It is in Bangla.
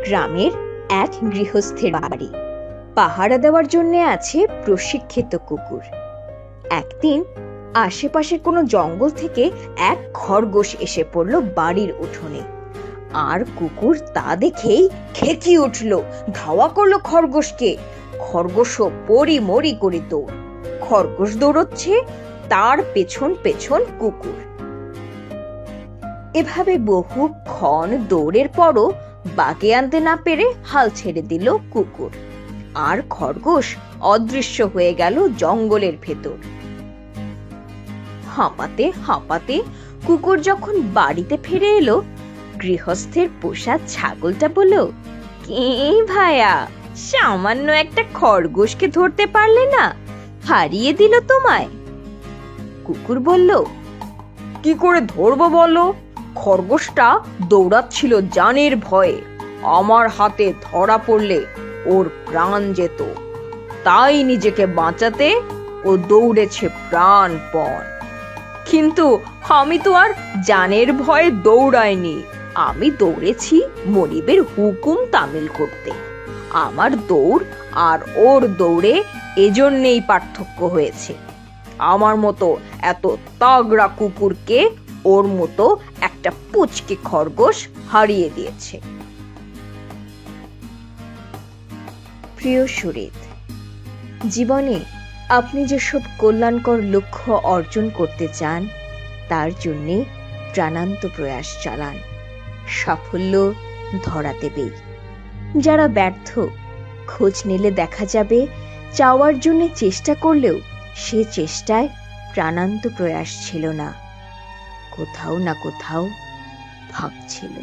গ্রামের এক গৃহস্থের বাড়ি। পাহারা দেওয়ার জন্য আছে প্রশিক্ষিত কুকুর। একদিন আশেপাশের কোনো জঙ্গল থেকে এক খরগোশ এসে পড়ল বাড়ির উঠোনে। আর কুকুর তা দেখেই খেকি উঠল, ধাওয়া করল খরগোশকে। খরগোশও পরি মরি করে দৌড়। খরগোশ দৌড়চ্ছে তার পেছন পেছন কুকুর। এভাবে বহুক্ষণ দৌড়ের পরও বাগে আনতে না পেরে হাল ছেড়ে দিল কুকুর। আর খরগোশ অদৃশ্য হয়ে গেল জঙ্গলের ভেতর। হাঁপাতে হাঁপাতে কুকুর যখন বাড়িতে ফিরে এলো, গৃহস্থের পোষা ছাগলটা বলল, কি ভাইয়া সামান্য একটা খরগোশকে ধরতে পারলে না? হারিয়ে দিল তোমায়। কুকুর বলল, কি করে ধরবো বলো? খরগোশটা দৌড়াচ্ছিল জানের ভয়ে। আমার হাতে ধরা পড়লে ওর প্রাণ যেত। তাই নিজেকে বাঁচাতে ও দৌড়েছে প্রাণপণ। কিন্তু আমি তো আর জানের ভয়ে দৌড়াইনি। আমি দৌড়েছি মনিবের হুকুম তামিল করতে। আমার দৌড় আর ওর দৌড়ে এজন্যেই পার্থক্য হয়েছে। আমার মতো এত তাগড়া কুকুরকে ওর মতো একটা পুচকে খরগোশ হারিয়ে দিয়েছে। প্রিয় সুরিত, জীবনে আপনি যেসব কল্যাণকর লক্ষ্য অর্জন করতে চান, তার জন্যে প্রাণান্ত প্রয়াস চালান। সাফল্য ধরা দেবেই। যারা ব্যর্থ, খোঁজ নিলে দেখা যাবে, চাওয়ার জন্য চেষ্টা করলেও সে চেষ্টায় প্রাণান্ত প্রয়াস ছিল না। কোথাও না কোথাও ভাব ছিল